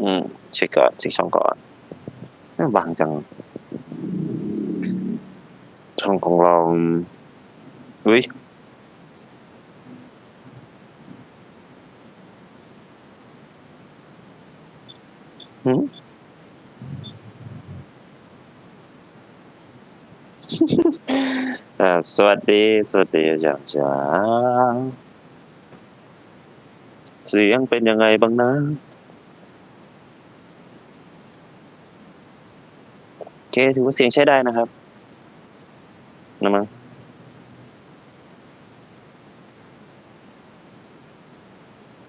อืมเช็คก่อนเช็คช่องก่อนไม่บางจัง ช่องของเราอุ้ยหืมอ่าสวัสดี สวัสดีอาจารย์จ๋าเสียงเป็นยังไงบ้างนะ โอเค ถือว่าเสียงใช้ได้นะครับนะมั้ง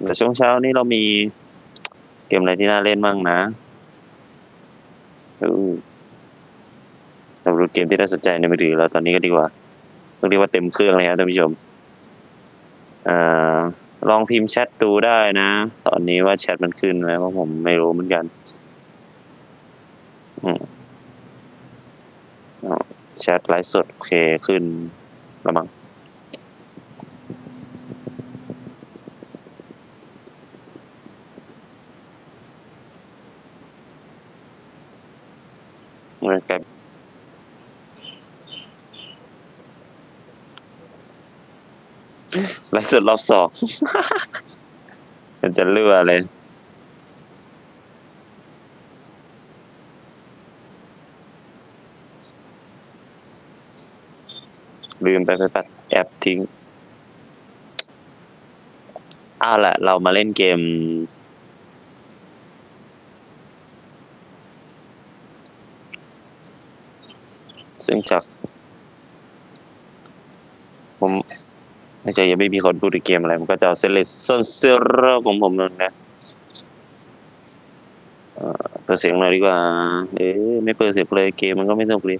เดี๋ยวช่วงเช้านี้เรามีเกมอะไรที่น่าเล่นบ้างนะอือเราดูเกมที่น่าสนใจในมือถือเราตอนนี้ก็ดีกว่าต้องเรียกว่าเต็มเครื่องเลยครับท่านผู้ชมอ่าลองพิมพ์แชทดูได้นะ ตอนนี้ว่าแชทมันขึ้นไหมเพราะผมไม่รู้เหมือนกัน อืม แชทไลฟ์สดโอเคขึ้นแล้วมั้งเมื่อไกลไลฟ์สดรอบสองมันจะเลือเลย ลืมไปไปปัดแอปทิ้งเอาละเรามาเล่นเกม ซึ่งจาก ผมไม่ใช่ยังไม่มีคนพูดถึงเกมอะไร มันก็จะเอาเซเลสซอนเซอร์ของผมนั่นนะเออเปิดเสียงหน่อยดีกว่า เอ๊ะไม่เปิดเสียงเลยเกมมันก็ไม่สนุกเลย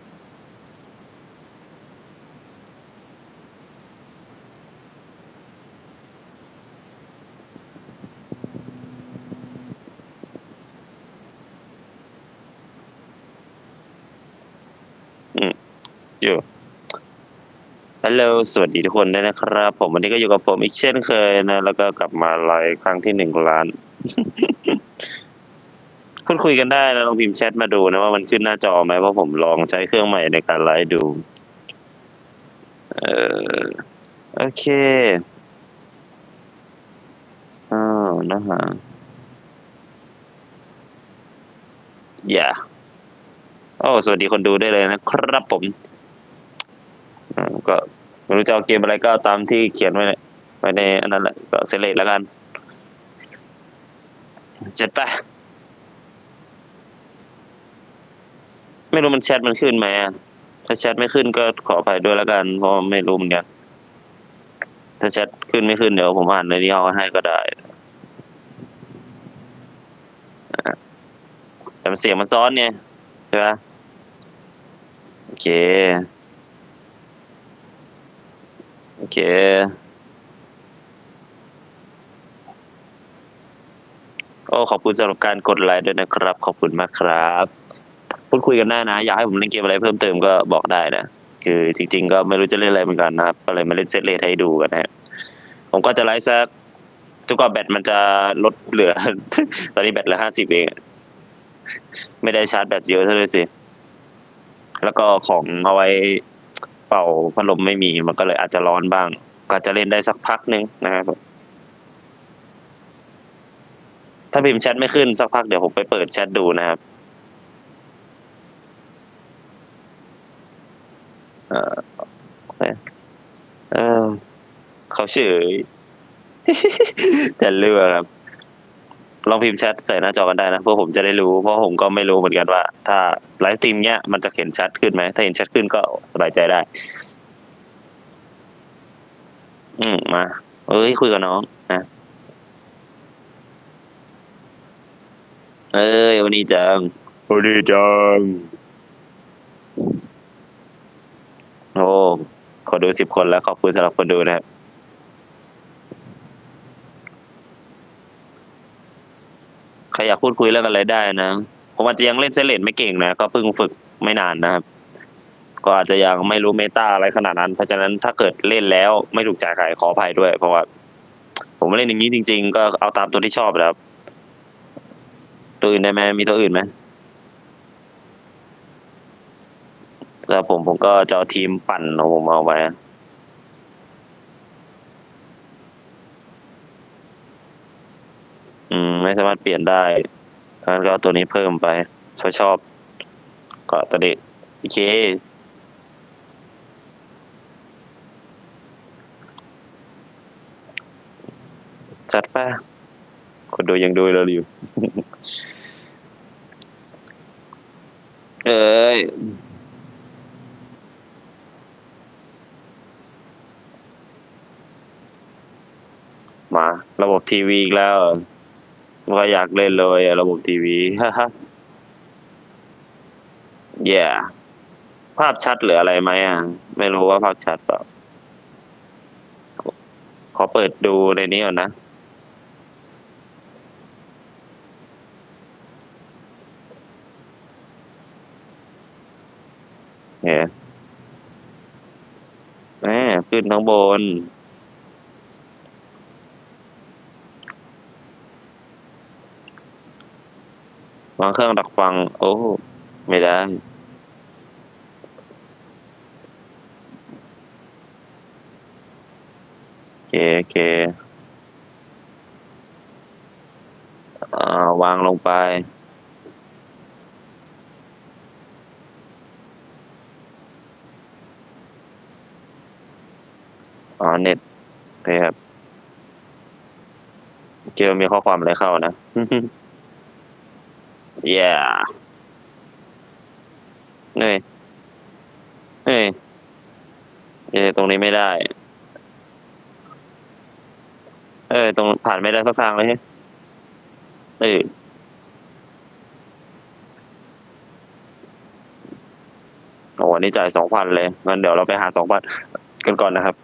ฮัลโหล สวัสดีทุกคนด้วยนะครับ ผมวันนี้ก็อยู่กับผมอีกเช่นเคยนะ แล้วก็กลับมาไลฟ์ครั้งที่หนึ่งล้านพูดคุยกันได้นะลองพิมพ์แชทมาดูนะว่ามันขึ้นหน้าจอไหมเพราะผมลองใช้เครื่องใหม่ในการไลฟ์ดู เออโอเคอ้าวนะฮะอย่าโอ้สวัสดีคนดูได้เลยนะครับผมก็ ไม่รู้จะเอาเกมอะไรก็ตามที่เขียนไว้ในไว้ในอันนั้นแหละก็เซเลตแล้วกันเจ็ดปะไม่รู้มันแชทมันขึ้นไหมถ้าแชทไม่ขึ้นก็ขออภัยด้วยแล้วกันเพราะไม่รู้เหมือนกันถ้าแชทขึ้นไม่ขึ้นเดี๋ยวผมอ่านในนี้เอาให้ก็ได้แต่มันเสียงมันซ้อนเนี่ยใช่ปะโอเค โอเค โอ้ขอบคุณสำหรับการกดไลค์ด้วยนะครับ ขอบคุณมากครับ พูดคุยกันได้นะ อยากให้ผมเล่นเกมอะไรเพิ่มเติมก็บอกได้นะ คือจริงๆ ก็ไม่รู้จะเล่นอะไรเหมือนกันนะครับ ก็เลยมาเล่นเซตเลทให้ดูกันนะฮะผมก็จะไลฟ์สักทุกกว่าแบตมันจะลดเหลือ ตอนนี้แบตเหลือห้าสิบเองไม่ได้ชาร์จแบตเยอะเท่าไหร่สิ แล้วก็ของเอาไว้ เป่าพัดลมไม่มีมันก็เลยอาจจะร้อนบ้าง ก็จะเล่นได้สักพักหนึ่งนะครับถ้าพิมพ์แชทไม่ขึ้นสักพักเดี๋ยวผมไปเปิดแชทดูนะครับเออเคเออเขาเฉยแต่เลือกครับ ลองพิมพ์แชทใส่หน้าจอกันได้นะเพื่อผมจะได้รู้เพราะผมก็ไม่รู้เหมือนกันว่า ถ้าไลฟ์สตรีมเนี้ยมันจะเห็นชัดขึ้นไหมถ้าเห็นชัดขึ้นก็สบายใจได้ อืมมา เอ้ยคุยกับน้องนะเอ้ยวันนี้จังวันนี้จังโอ้ขอดูสิบคนแล้วขอบคุณสำหรับคนดูนะครับ ครอยากพูดคุยเรื่องอะไรได้นะผมอาจจะยังเล่นเซเลนไม่เก่งนะก็เพิ่งฝึกไม่นานนะครับ ก็อาจจะยังไม่รู้เมตาอะไรขนาดนั้น เพราะฉะนั้นถ้าเกิดเล่นแล้วไม่ถูกใจใครขออภัยด้วย เพราะว่า ผมเล่นอย่างนี้จริง ๆ ก็เอาตามตัวที่ชอบนะครับตัวอื่นได้ไหมมีตัวอื่นไหมแต่ผมผมก็จะเอาทีมปั่นของผมเอาไว้ อืม ไม่สามารถเปลี่ยนได้งั้นก็ตัวนี้เพิ่มไปชอบชอบก็ตัวนี้โอเคจัดไปคนดูยังดูเราอยู่ เอ้ยมา ระบบทีวีอีกแล้ว เรอว่าอยากเล่นเลยระบบทีวีฮ่าฮ่า yeah ภาพชัดหรืออะไรไหมอะ ไม่รู้ว่าภาพชัดเปล่า ขอเปิดดูในนี้ก่อนนะเนี่ยแหมขึ้นข้างบน วางเครื่องดักฟัง โอ้ ไม่ได้ โอเคโอเควางลงไปอ๋อเน็ตโอเคครับ เจอมีข้อความอะไรเข้านะ yeah เฮ้ย เฮ้ยเอ้ยตรงนี้ไม่ได้ เออ ตรงผ่านไม่ได้สักทางเลยเฮ้ยเออโอ้วันนี้จ่ายสองพันเลยงั้นเดี๋ยวเราไปหาสองพันกันก่อนนะครับ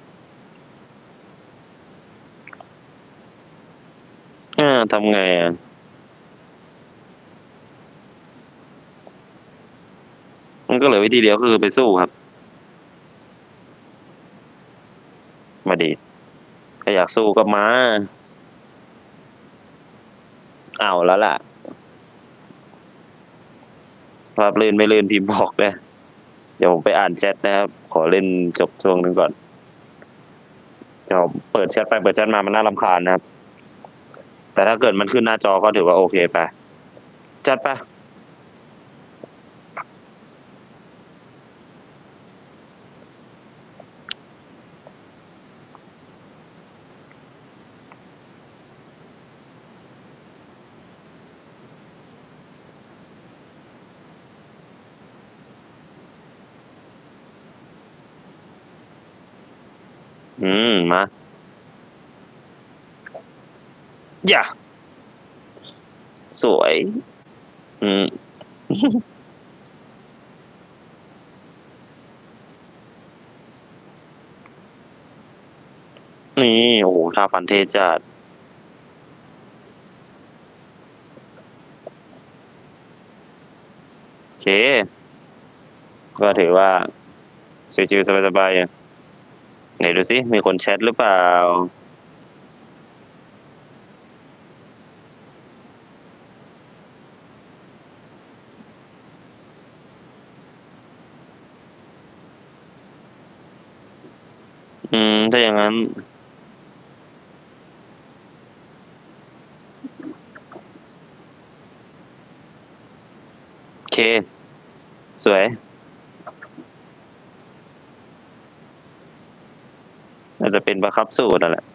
อ่าทำไงอะ มัน ก็เหลือวิธีเดียวคือไปสู้ครับ มาดีถ้าอยากสู้ก็มา เอาแล้วล่ะ ภาพเลื่นไม่เลื่นพิมพ์บอกเลยเดี๋ยวผมไปอ่านแชทนะครับ ขอเล่นจบช่วงหนึงก่อน เดี๋ยวเปิดแชทไปเปิดแชทมามันน่ารำคาญนะครับ แต่ถ้าเกิดมันขึ้นหน้าจอก็ถือว่าโอเคไป จัดไป อืม มาอย่าสวย อืม นี่ โอ้โหท่าฟันเทจัดโอเค ก็ถือว่าชิวๆสบายๆอะ ไหนดูสิมีคนแชทหรือเปล่า อืม ถ้าอย่างนั้นโอเค สวย น่า จะเป็นประคับสูตรนั่นแหละ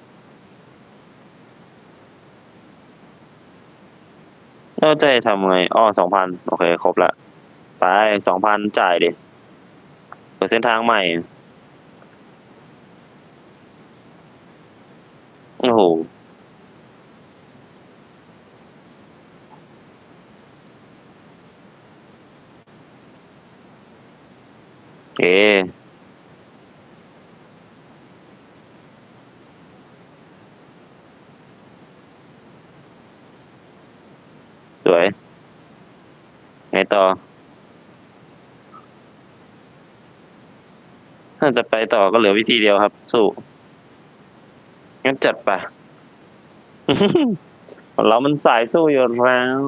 แล้วจะใจทำไงอ้อสองพันโอเค ครบละ ไปสองพันจ่ายดิ เปิดเส้นทางใหม่ โอ้โห โอเค ส วยไงต่อ ถ้าจะไปต่อก็เหลือวิธีเดียวครับ สู้ งั้นจัดไปเรามันสายสู้อยู่แล้ว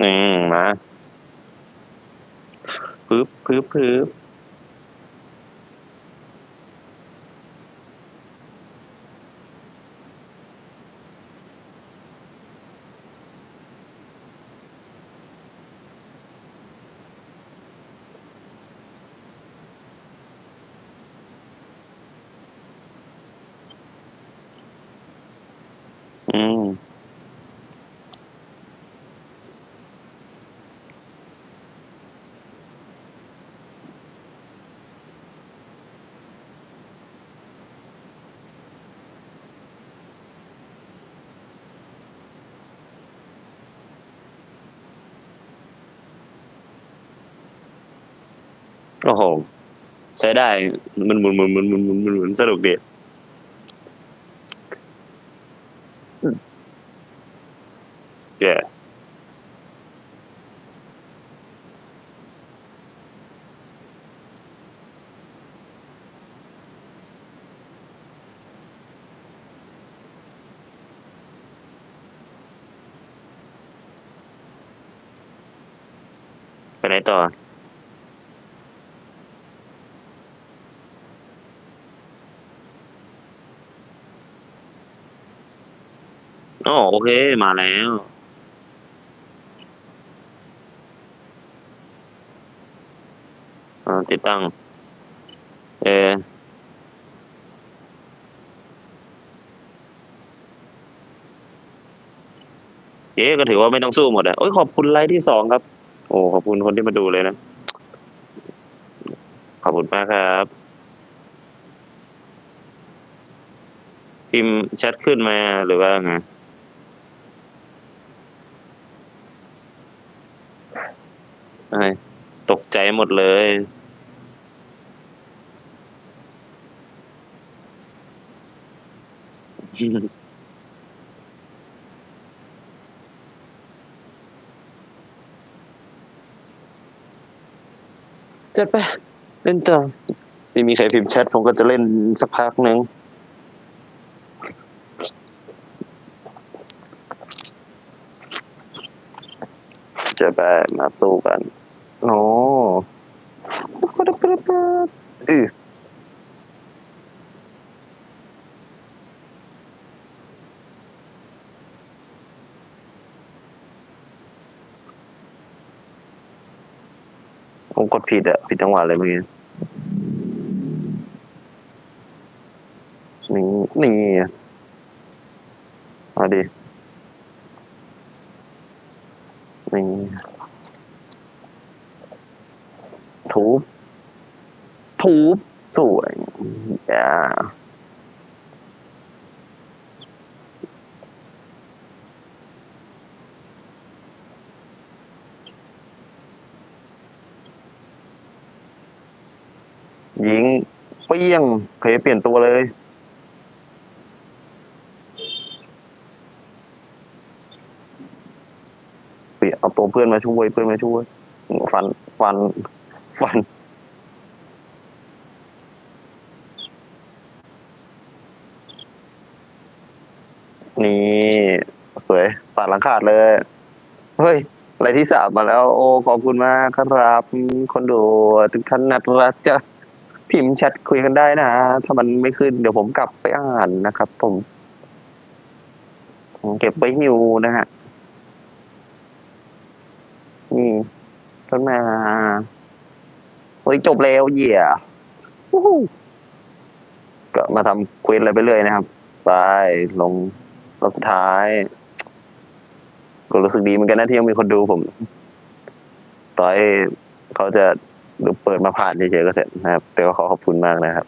อืมมา ปึ๊บปึ๊บปึ๊บอืม โอ้โหใช้ได้มันหมุนหมุนหมุนหมุนหมุนหมุนหมุนสนุกดีเย่ไปไหนต่อ อ๋อโอเคมาแล้ว อ่าติดตั้ง เอเอ๊ก็ถือว่าไม่ต้องสู้หมดอะโอ้ยขอบคุณไลค์ที่สองครับ โอ้ขอบคุณคนที่มาดูเลยนะ ขอบคุณมากครับพิมพ์แชทขึ้นมาหรือว่าไง ไอ้ตกใจ หมดเลยจัดไปเล่นต่อไม่มีใครพิมพ์แชทผมก็จะเล่นสักพักหนึ่งจะไปมาสู้กันโอ้ อือผมกดผิดอะผิดจังหวะเลยเมื่อกี้นี่นี่เอาดินี่ทู ทูบสวยอ่ายิงเปี้ยงเพเปลี่ยนตัวเลยเปลี่ยนเอาตัวเพื่อนมาช่วยเพื่อนมาช่วย ฟันฟันฟันสวยปาด หลังขาดเลย เฮ้ยอะไรที่สามมาแล้ว โอ้ขอบคุณมากครับ คนดูทุกท่านนัดรักจะพิมพ์แชทคุยกันได้นะถ้ามันไม่ขึ้นเดี๋ยวผมกลับไปอ่านนะครับ ผมเก็บไว้หิวนะฮะนี่ต้นมาเฮ้ยจบแล้วเหี้ยก็มาทำเควสอะไรไปเรื่อยนะครับ ไปลงรอบสุดท้าย ก็รู้สึกดีเหมือนกันนะที่ยังมีคนดูผม ต่อให้เขาจะดูเปิดมาผ่านเฉยๆก็เถอะนะครับ แต่ก็ขอขอบคุณมากนะครับ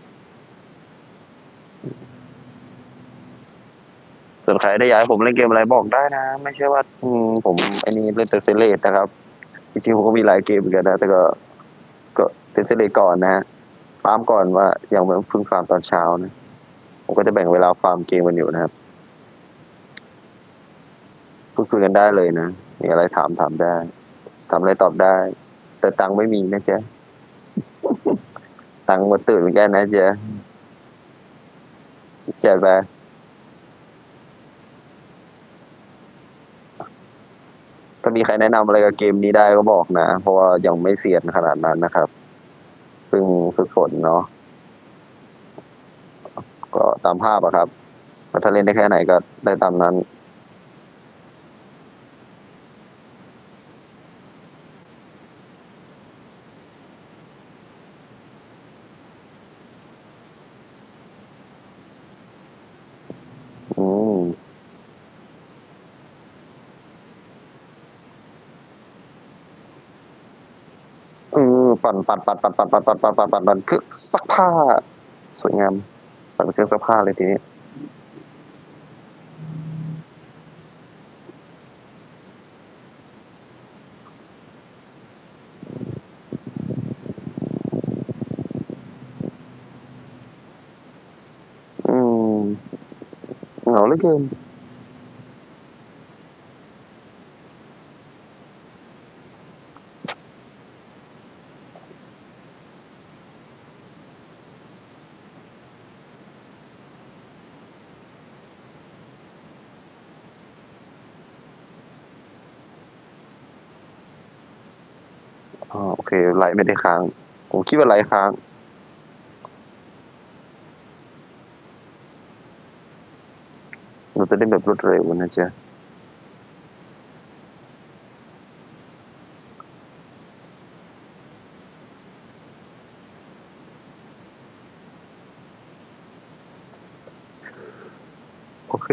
ส่วนใครได้อยากให้ผมเล่นเกมอะไรบอกได้นะ ไม่ใช่ว่า อืมผมไอ้นี่เล่นแต่เซเลตนะครับจริงๆผมก็มีหลายเกมเหมือนกันนะ แต่ก็ ก็เป็นเซเลตก่อนนะฮะฟาร์มก่อนว่ายังไม่เพิ่งฟาร์มตอนเช้านะ ผมก็จะแบ่งเวลาฟาร์มเกมกันอยู่นะครับ พูดคุยกันได้เลยนะมีอะไรถามถามได้ถามอะไรตอบได้ แต่ตังค์ไม่มีนะจ๊ะตังค์มาตื่นเหมือนกันนะจ๊ะเจ็ดไปถ้ามีใครแนะนำอะไรกับเกมนี้ได้ก็บอกนะ เพราะว่ายังไม่เสียนขนาดนั้นนะครับเพิ่งฝึกฝนเนาะก็ตามภาพอะครับถ้าเล่นได้แค่ไหนก็ได้ตามนั้น ปั่นปั่นปั่นปั่นปั่นปั่นปั่นปั่นปั่นปั่นปั่นเครื่องซักผ้า สวยงามปั่นเครื่องซักผ้าเลยทีนี้อืมเหงาเหลือเกิน ไลฟ์ไม่ได้ค้าง ผมคิดว่าไลฟ์ค้างเราจะได้แบบรวดเร็วนะจ๊ะโอเค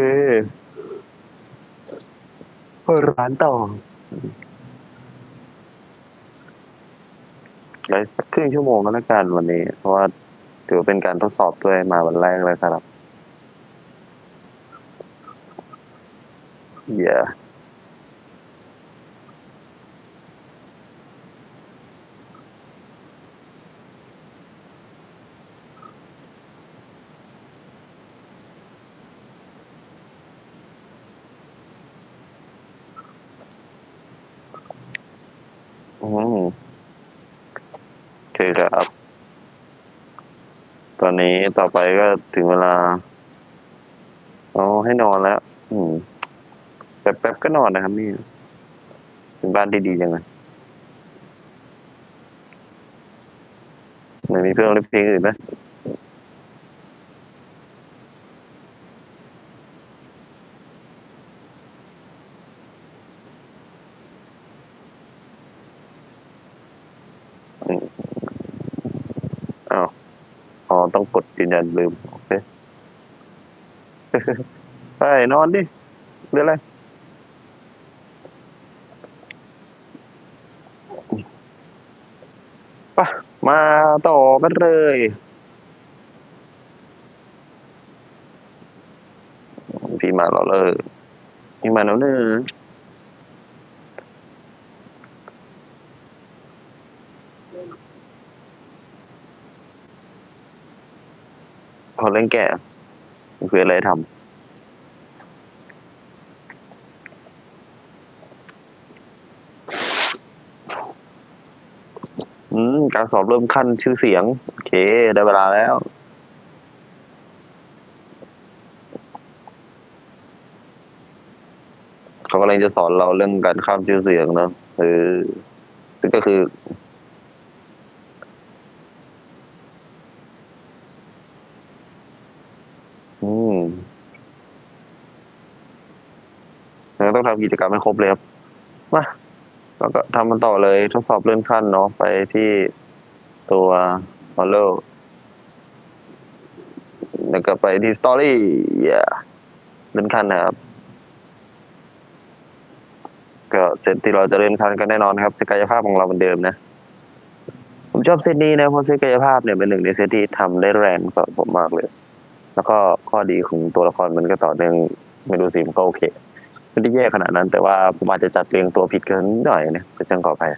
เปิดร้านต่อ ไลฟ์สักครึ่งชั่วโมงก็แล้วกันวันนี้ เพราะว่าถือว่าเป็นการทดสอบด้วยมาวันแรกเลยครับ Yeah. อืมโอเคครับ ตอ นนี้ต่อไปก็ถึงเวลาอ๋อให้นอนแล้ว อืมแป๊บๆก็นอนนะครับนี่เป็นบ้านที่ดีจังไงไหนมีเครื่องเล่นเพลงอื่นไหมอืมอ้าวอ๋อ ต้องกดยืนยันลืมโอเคไปนอนดิเรื่องอะไรปะมาต่อกันเลยพี่มาแล้วเลยพี่มาแล้วเนอ พอเล่นแก่มันคืออะไรทำอืมการสอบเริ่มขั้นชื่อเสียง โอเค ได้เวลาแล้ว เขากำลังจะสอนเราเรื่องการข้ามชื่อเสียงนะเออก็คือมแล้วต้อง ทำกิจกรรมให้ครบเลยครับมาแล้วก็ทำมันต่อเลยทดสอบเลื่อนขั้นเนาะไปที่ตัวมอลเลแล้วก็ไปที่สตอรี่อย่าเลื่อนขั้นนะครับ ก็เซตที่เราจะเลื่อนขั้นกันแน่นอนครับเซตกายภาพของเราเหมือนเดิมนะ ผมชอบเซตนี้นะเพราะเซตกายภาพเนี่ยเป็นหนึ่งในเซตที่ทำได้แรงสำหรับผมมากเลย แล้วก็ข้อดีของตัวละครมันก็ต่อเนื่องไม่รู้สิมันก็โอเค ไม่ได้แย่ขนาดนั้น แต่ว่าผมอาจจะจัดเรียงตัวผิดกันนิดหน่อยนะก็จังขออภัย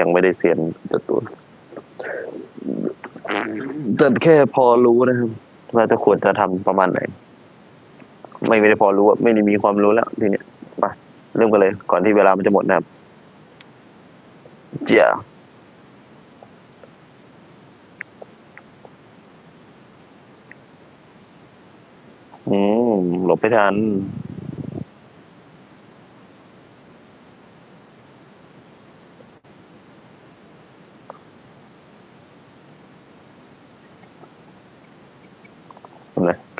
ยังไม่ได้เซียนตัวตัวแต่แค่พอรู้นะครับว่าจะควรจะทำประมาณไหน ไม่ไม่ได้พอรู้อะไม่ได้มีความรู้แล้วทีเนี้ยมาเริ่มกันเลย ก่อนที่เวลามันจะหมดนะครับ เจ้าอืมหลบไม่ทัน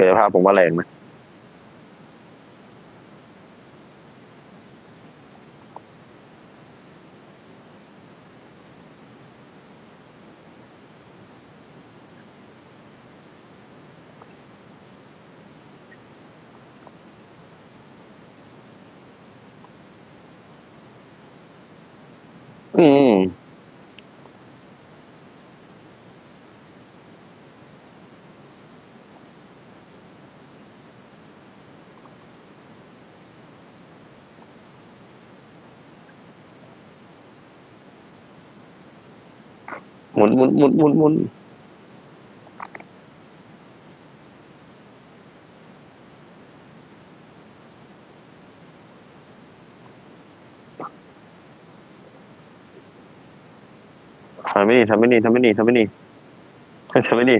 กายภาพผมว่าแรงนะอืม หมุ นหมุนหมุนหมุนหมุนทำไม่ดีทำไม่ดีทำไม่ดีทำไม่ดีทำไม่ดี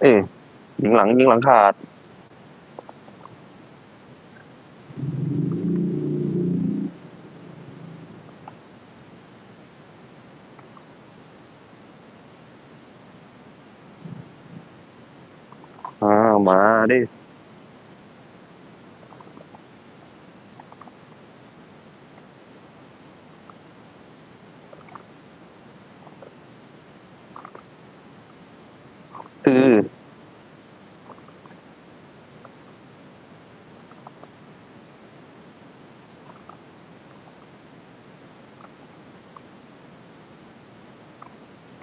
เอ้ย ยิงหลังยิงหลังขาด อ้าวมาดิอือ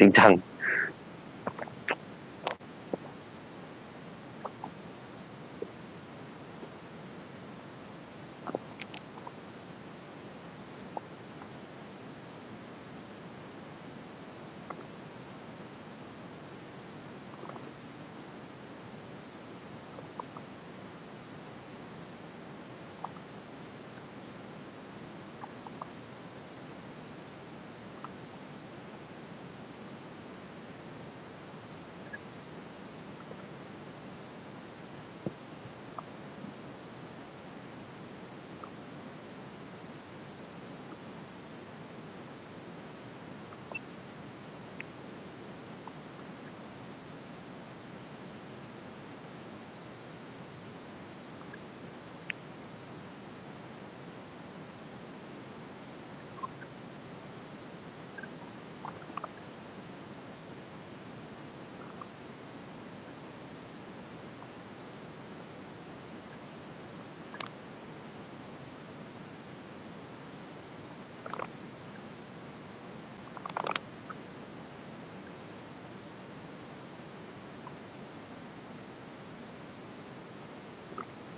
จริงจังจริงจัง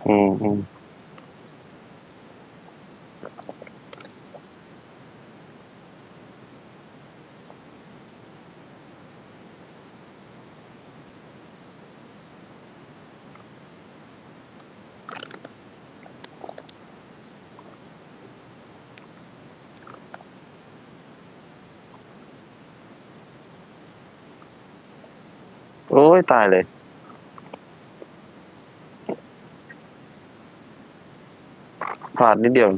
嗯嗯。我会打嘞。 พลาดนิดเดียว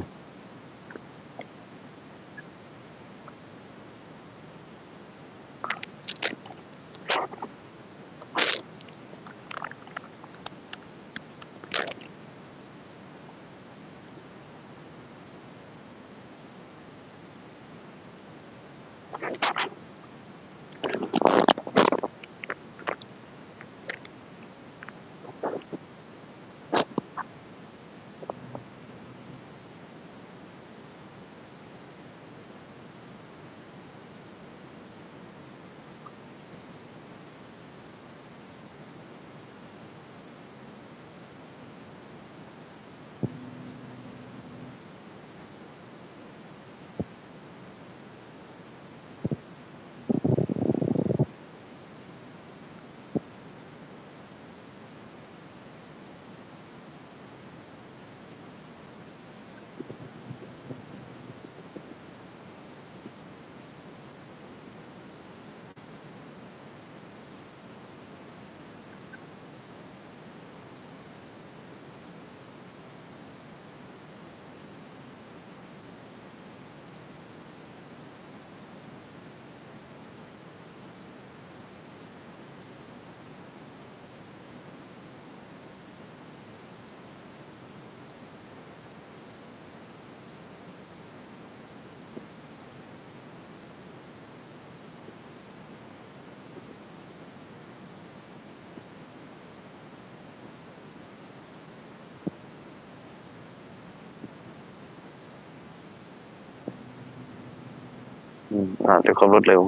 อ่าด้วยความรวดเร็ว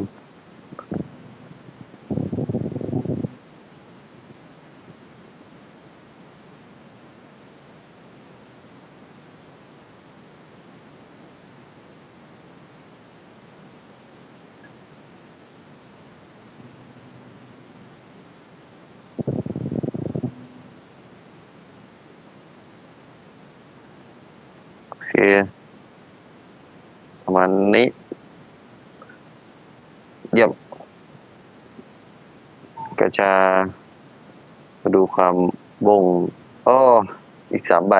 โอเคประมาณนี้ เยี่ยมก็จะมาดู ความวงอ้ออีกสามใบ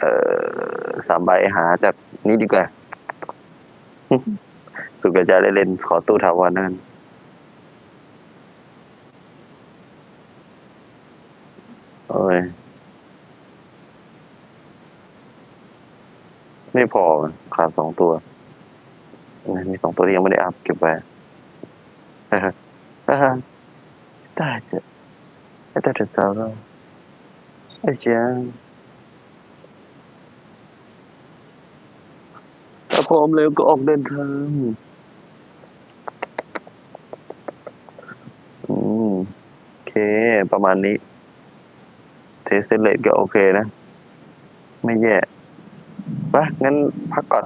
เอ่อสามใบหาจากนี้ดีกว่า สุกจะได้เล่นขอตู้ถาวรนั่นโอ้ยไม่พอขาดสองตัว มีสองตัวที่ยังไม่ได้อัพเก็บไว้ได้จะได้จะ สาวเราไอ้เจ้าถ้าพร้อมแล้วก็ออกเดินทาง อืม โอเค ประมาณนี้ เทสเลตก็โอเคนะ ไม่แย่ไปงั้นพักก่อน